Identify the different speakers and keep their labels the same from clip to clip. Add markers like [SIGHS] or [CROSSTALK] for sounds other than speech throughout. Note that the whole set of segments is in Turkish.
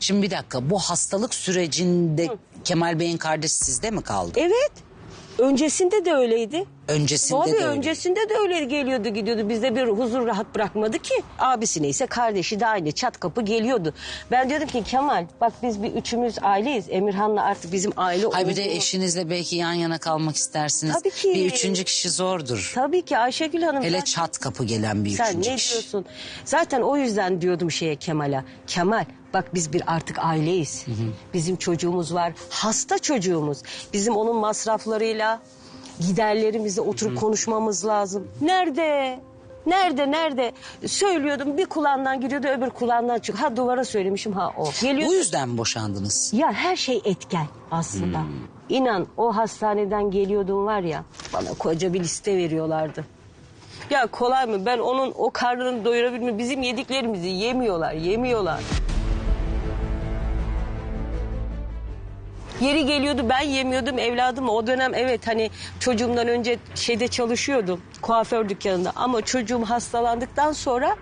Speaker 1: Şimdi bir dakika bu hastalık sürecinde Kemal Bey'in kardeşi sizde mi kaldı?
Speaker 2: Evet. Öncesinde de öyleydi.
Speaker 1: Öncesinde
Speaker 2: Tabii
Speaker 1: de öyle.
Speaker 2: öncesinde de öyle geliyordu gidiyordu. Bizde bir huzur rahat bırakmadı ki. Abisi neyse kardeşi de aynı çat kapı geliyordu. Ben diyordum ki Kemal bak biz bir üçümüz aileyiz. Emirhan'la artık bizim aile
Speaker 1: Hay bir de
Speaker 2: olduğumuz-
Speaker 1: eşinizle belki yan yana kalmak istersiniz.
Speaker 2: Tabii ki.
Speaker 1: Bir üçüncü kişi zordur.
Speaker 2: Tabii ki Ayşegül Hanım.
Speaker 1: Hele
Speaker 2: zaten-
Speaker 1: çat kapı gelen bir
Speaker 2: Sen
Speaker 1: üçüncü
Speaker 2: ne
Speaker 1: kişi.
Speaker 2: diyorsun? Zaten o yüzden diyordum şeye Kemal'a. Kemal bak biz bir artık aileyiz. Bizim çocuğumuz var. Hasta çocuğumuz. Bizim onun masraflarıyla giderlerimizle oturup konuşmamız lazım. Nerede? Nerede nerede? Söylüyordum bir kulağından giriyordu öbür kulağından çık. Ha duvara söylemişim ha o. Geliyor.
Speaker 1: Bu yüzden mi boşandınız?
Speaker 2: Ya her şey etken aslında. İnan o hastaneden geliyordum var ya bana koca bir liste veriyorlardı. Ya kolay mı? Ben onun o karnını doyurabilme bizim yediklerimizi yemiyorlar, yemiyorlar. Yeri geliyordu ben yemiyordum evladım. O dönem evet hani çocuğumdan önce şeyde çalışıyordum. Kuaför dükkanında ama çocuğum hastalandıktan sonra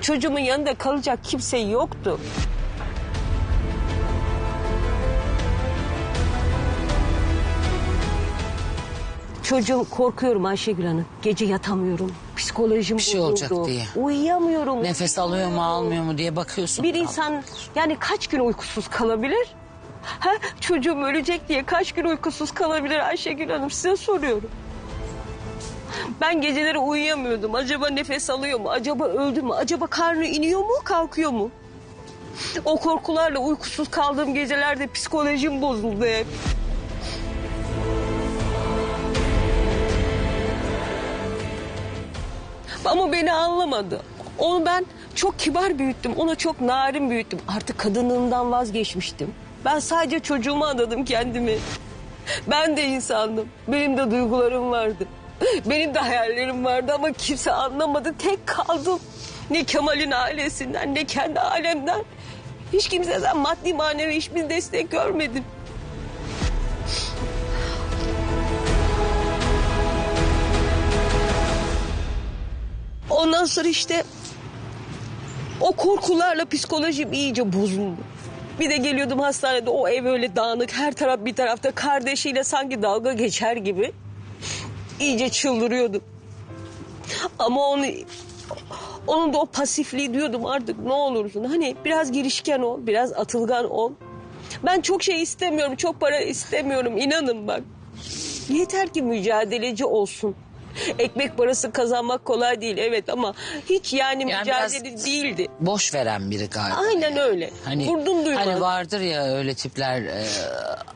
Speaker 2: çocuğumun yanında kalacak kimse yoktu. Çocuğum korkuyorum Ayşegül Hanım. Gece yatamıyorum. Psikolojim
Speaker 1: Bir şey
Speaker 2: bozuldu.
Speaker 1: olacak diye.
Speaker 2: Uyuyamıyorum.
Speaker 1: Nefes alıyor mu almıyor mu diye bakıyorsun.
Speaker 2: Bir insan yani kaç gün uykusuz kalabilir? Ha, çocuğum ölecek diye kaç gün uykusuz kalabilir Ayşegül Hanım size soruyorum. Ben geceleri uyuyamıyordum. Acaba nefes alıyor mu? Acaba öldü mü? Acaba karnı iniyor mu kalkıyor mu? O korkularla uykusuz kaldığım gecelerde psikolojim bozuldu hep. Ama beni anlamadı. Onu ben çok kibar büyüttüm. Ona çok narin büyüttüm. Artık kadınlığımdan vazgeçmiştim. Ben sadece çocuğuma adadım kendimi. Ben de insandım. Benim de duygularım vardı. Benim de hayallerim vardı ama kimse anlamadı. Tek kaldım. Ne Kemal'in ailesinden ne kendi ailemden. Hiç kimseden maddi manevi hiçbir destek görmedim. Ondan sonra işte o korkularla psikolojim iyice bozuldu. Bir de geliyordum hastanede o ev öyle dağınık her taraf bir tarafta kardeşiyle sanki dalga geçer gibi. İyice çıldırıyordum. Ama onu onun da o pasifliği diyordum artık ne olursun. Hani biraz girişken ol, biraz atılgan ol. Ben çok şey istemiyorum, çok para istemiyorum inanın bak. Yeter ki mücadeleci olsun. Ekmek parası kazanmak kolay değil evet ama hiç yani,
Speaker 1: Yani
Speaker 2: mücadele değildi.
Speaker 1: Boş veren biri galiba.
Speaker 2: Aynen öyle.
Speaker 1: Hani,
Speaker 2: Vurdum duymaz.
Speaker 1: hani vardır ya öyle tipler e,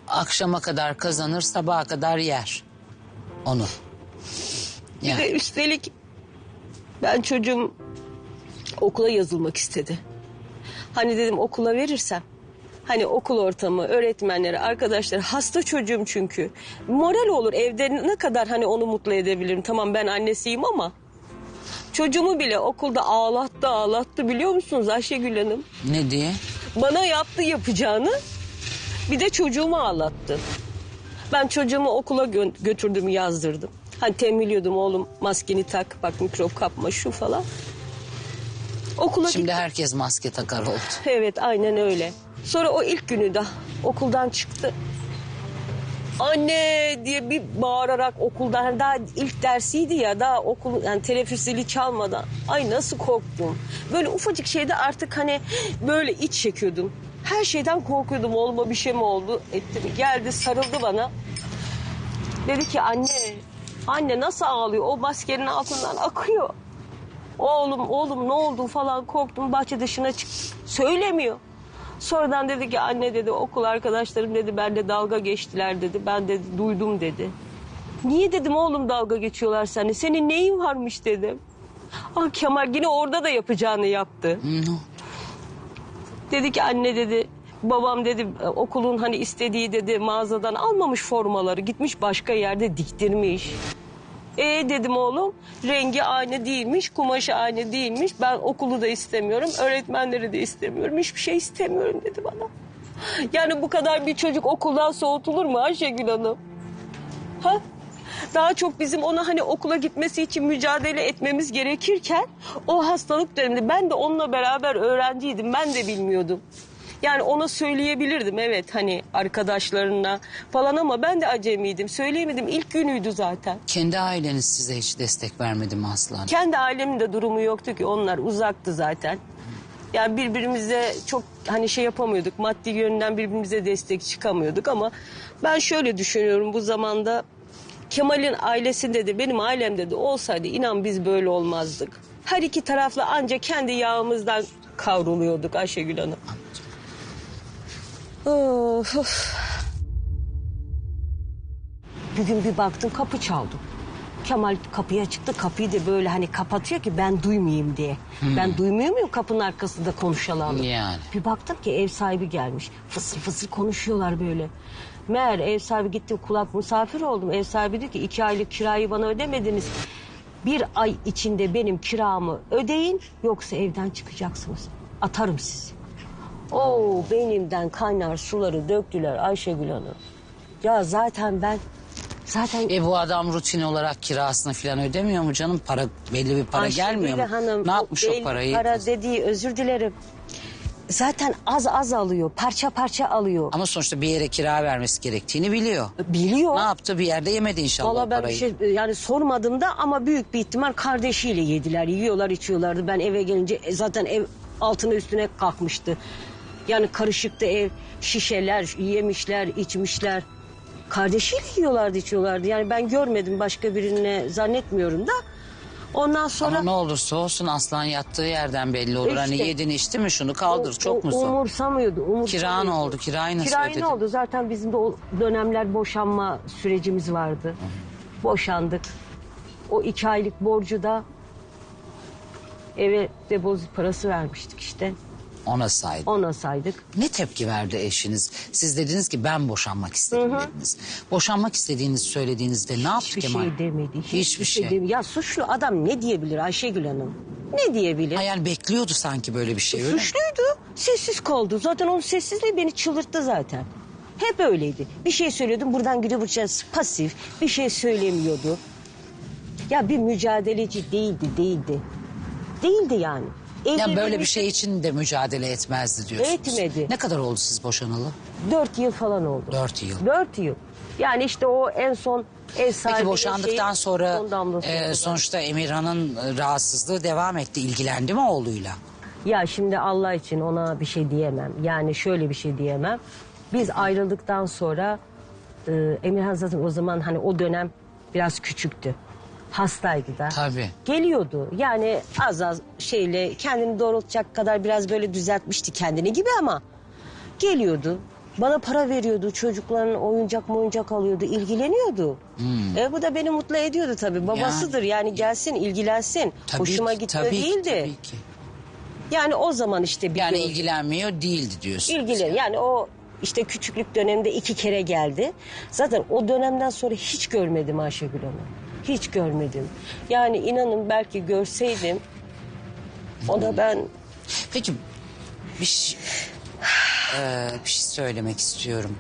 Speaker 1: akşama kadar kazanır sabaha kadar yer onu.
Speaker 2: Bir
Speaker 1: Yani.
Speaker 2: de üstelik ben çocuğum okula yazılmak istedi. Hani dedim okula verirsem Hani okul ortamı, öğretmenleri, arkadaşlar hasta çocuğum çünkü. Moral olur evde ne kadar hani onu mutlu edebilirim. Tamam ben annesiyim ama çocuğumu bile okulda ağlattı ağlattı biliyor musunuz Ayşegül Hanım?
Speaker 1: Ne diye?
Speaker 2: Bana yaptı yapacağını bir de çocuğumu ağlattı. Ben çocuğumu okula gö- götürdüm yazdırdım. Hani tembihliyordum oğlum maskeni tak bak mikrop kapma şu falan. Okula
Speaker 1: Şimdi
Speaker 2: gittim.
Speaker 1: herkes maske takar oldu.
Speaker 2: Evet aynen öyle. Sonra o ilk günü de okuldan çıktı. Anne diye bir bağırarak okuldan hani daha ilk dersiydi ya daha okul yani teneffüs çalmadan ay nasıl korktum. Böyle ufacık şeyde artık hani böyle iç çekiyordum. Her şeyden korkuyordum oğluma bir şey mi oldu etti mi geldi sarıldı bana. Dedi ki anne anne nasıl ağlıyor o maskenin altından akıyor. Oğlum oğlum ne oldu falan korktum bahçe dışına çıktım. Söylemiyor. Sonradan dedi ki anne dedi okul arkadaşlarım dedi benimle dalga geçtiler dedi. Ben de duydum dedi. Niye dedim oğlum dalga geçiyorlar seni? Senin neyin varmış dedim. Ah Kemal yine orada da yapacağını yaptı. Dedi ki anne dedi babam dedi "e, okulun hani istediği dedi mağazadan almamış formaları gitmiş başka yerde diktirmiş. E dedim oğlum rengi aynı değilmiş kumaşı aynı değilmiş ben okulu da istemiyorum öğretmenleri de istemiyorum hiçbir şey istemiyorum dedi bana. Yani bu kadar bir çocuk okuldan soğutulur mu Ayşegül Hanım? Ha? Daha çok bizim ona hani okula gitmesi için mücadele etmemiz gerekirken o hastalık döneminde ben de onunla beraber öğrenciydim ben de bilmiyordum. Yani ona söyleyebilirdim evet hani arkadaşlarına falan ama ben de acemiydim. Söyleyemedim. İlk günüydü zaten.
Speaker 1: Kendi aileniz size hiç destek vermedi mi Aslan?
Speaker 2: Kendi ailemin de durumu yoktu ki onlar uzaktı zaten. Yani birbirimize çok hani şey yapamıyorduk. Maddi yönden birbirimize destek çıkamıyorduk ama ben şöyle düşünüyorum bu zamanda Kemal'in ailesinde de benim ailemde de olsaydı inan biz böyle olmazdık. Her iki tarafla ancak kendi yağımızdan kavruluyorduk Ayşegül Hanım. Of, of. Bir gün bir baktım kapı çaldı. Kemal kapıya çıktı. Kapıyı da böyle hani kapatıyor ki ben duymayayım diye. Ben duymuyor muyum kapının arkasında konuşalanı?
Speaker 1: Yani.
Speaker 2: Bir baktım ki ev sahibi gelmiş. Fısır fısır konuşuyorlar böyle. Meğer ev sahibi gittim kulak misafir oldum. Ev sahibi diyor ki iki aylık kirayı bana ödemediniz. Bir ay içinde benim kiramı ödeyin yoksa evden çıkacaksınız. Atarım sizi. Oo beynimden kaynar suları döktüler Ayşegül Hanım. Ya zaten ben zaten
Speaker 1: E bu adam rutin olarak kirasını falan ödemiyor mu canım? Para belli bir para
Speaker 2: Ayşegül
Speaker 1: gelmiyor mu?
Speaker 2: Hanım,
Speaker 1: ne yapmış o
Speaker 2: belli
Speaker 1: parayı?
Speaker 2: Para dediği özür dilerim. Zaten az az alıyor. Parça parça alıyor.
Speaker 1: Ama sonuçta bir yere kira vermesi gerektiğini biliyor.
Speaker 2: Biliyor.
Speaker 1: Ne yaptı? Bir yerde yemedi inşallah
Speaker 2: Valla
Speaker 1: o
Speaker 2: ben
Speaker 1: parayı.
Speaker 2: bir şey yani sormadım da ama büyük bir ihtimal kardeşiyle yediler. Yiyorlar içiyorlardı. Ben eve gelince e, zaten ev altına üstüne kalkmıştı. Yani karışıktı ev. Şişeler yemişler içmişler. Kardeşiyle yiyorlardı içiyorlardı. Yani ben görmedim başka birine zannetmiyorum da. Ondan sonra...
Speaker 1: Ama ne olursa olsun aslan yattığı yerden belli olur. Hani
Speaker 2: İşte.
Speaker 1: yedin içti mi şunu kaldır.
Speaker 2: O-
Speaker 1: Çok mu zor?
Speaker 2: Umursamıyordu. umursamıyordu.
Speaker 1: Kira ne oldu? Kirayı nasıl
Speaker 2: Kirayı
Speaker 1: ödedin?
Speaker 2: ne oldu? Zaten bizim de o dönemler boşanma sürecimiz vardı. Boşandık. O iki aylık borcu da eve depozit parası vermiştik işte.
Speaker 1: Ona saydı.
Speaker 2: Ona saydık.
Speaker 1: Ne tepki verdi eşiniz? Siz dediniz ki ben boşanmak istedim dediniz. Boşanmak istediğinizi söylediğinizde ne yaptı
Speaker 2: Hiçbir
Speaker 1: Kemal?
Speaker 2: şey demedi.
Speaker 1: Hiçbir şey.
Speaker 2: demedi. Ya suçlu adam ne diyebilir Ayşegül Hanım? Ne diyebilir?
Speaker 1: Ha, yani bekliyordu sanki böyle bir şey öyle mi?
Speaker 2: Suçluydu. Sessiz kaldı. Zaten onun sessizliği beni çıldırttı zaten. Hep öyleydi. Bir şey söylüyordum buradan bıçağız pasif. Bir şey söylemiyordu. Ya bir mücadeleci değildi, değildi. Değildi yani.
Speaker 1: Ya böyle bir şey için de mücadele etmezdi diyorsunuz.
Speaker 2: Etmedi.
Speaker 1: Ne kadar oldu siz boşanalı?
Speaker 2: Dört yıl falan oldu.
Speaker 1: Dört yıl.
Speaker 2: Dört yıl. Yani işte o en son ev sahibi
Speaker 1: Peki boşandıktan sonra e, sonuçta Emirhan'ın e, rahatsızlığı devam etti. İlgilendi mi oğluyla?
Speaker 2: Ya şimdi Allah için ona bir şey diyemem. Yani şöyle bir şey diyemem. Biz ayrıldıktan sonra e, Emirhan zaten o zaman hani o dönem biraz küçüktü. Hastaydı da.
Speaker 1: Tabii.
Speaker 2: Geliyordu. Yani az az şeyle kendini doğrultacak kadar biraz böyle düzeltmişti kendini gibi ama geliyordu. Bana para veriyordu. Çocukların oyuncak mı oyuncak alıyordu. ilgileniyordu. E, bu da beni mutlu ediyordu tabii. Babasıdır yani, gelsin ilgilensin.
Speaker 1: Tabii
Speaker 2: Hoşuma
Speaker 1: ki,
Speaker 2: gitmiyor
Speaker 1: tabii ki,
Speaker 2: değildi.
Speaker 1: Tabii ki.
Speaker 2: Yani o zaman işte bir
Speaker 1: Yani ilgilenmiyor değildi diyorsunuz.
Speaker 2: İlgilen yani o işte küçüklük döneminde iki kere geldi. Zaten o dönemden sonra hiç görmedim Ayşegül Hanım. Hiç görmedim. Yani inanın belki görseydim ona ben
Speaker 1: Peki bir şey, [SIGHS] e, bir şey söylemek istiyorum.